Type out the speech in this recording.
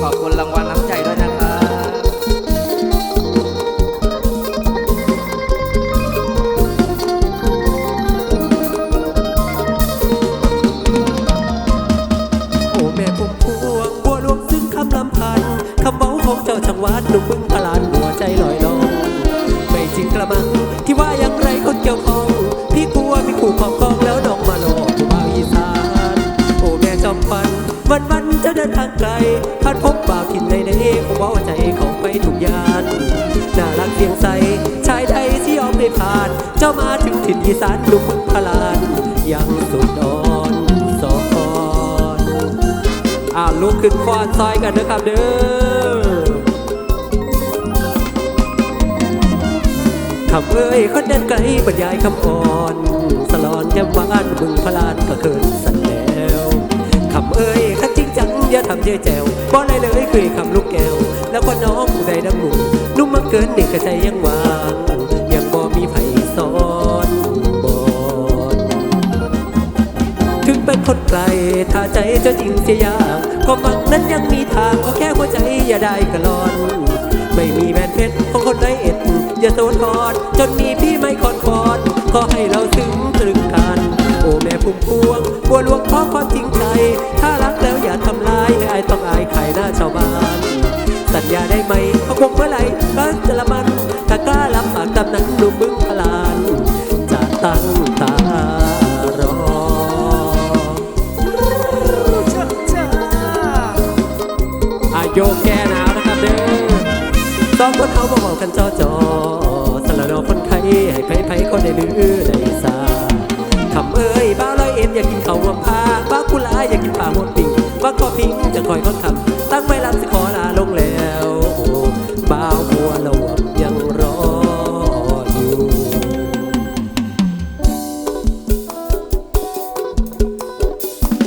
ขอบคุณรางวัลน้ำใจด้วยนะครับโอ้แม่พุ่มพวงบัวหลวงซึ่งคำลำพันคำเมาของเจ้าชังวัดหนุ่มบึงพลานหัวใจลอยลอยไม่จริงกระมังที่ว่า วันวันเจ้าเดินทางไกลพัดพบบ่าวถิ่นในในคงว้าใจเขาไปทุกยานน่ารักเสียงใสชายใดที่ยอมไม่ผ่าน เจ้ามาถึงถิ่นอีสานหนุ่มบึงพลานยังสุดดอนสอนอ่าลุกขึ้นฟ้อนซอยกันนะครับเด้อคำเอ้ยคนเดินไกลบรรยายคำอ่อน สลอนจำวานบึงพลานก็เคิน จังอย่าทำเย่แจวบ่ได้เลยเคยคำลูกแก้ว แล้วก็น้องผู้ใดดังหมูนุ่มมักเกินเด็กกระใจยังหวางยังบ่มีไผสอนบอนถึงเป็นคนไกลถ้าใจเจ้าจริงเสียอย่างก็มังนั้นยังมีทางก็แค่หัวใจอย่าได้กระลอน ไม่มีแบนเพชรของคนไร้เอ็ด อย่าโซทอด จนมีพี่ไม่คอนคอดก็ให้เราซึ้งตรึงกัน โอ้แม่พุ่มพวงบัวหลวงขอความจริง ได้ไหมเขาคงเมื่อไหร่ก็จะละมัน ถ้ากล้ารับปากตำนั้นลูกบึ้งพลาน จะตั้งตารออาโยกแก่หนาวนะครับเด้อสองคนเขาบอกกันจอจอสละนอคนไทยให้ไผไผคนได้ลือได้ซาคำเอ้ยบ้าวลอยเอ็นอยากกินข้าววมพาบ้ากุลาอยากกินปลาหมดปิ่งบ้าวขอพิงจะคอยคนคำตั้งไม่รับสิขอล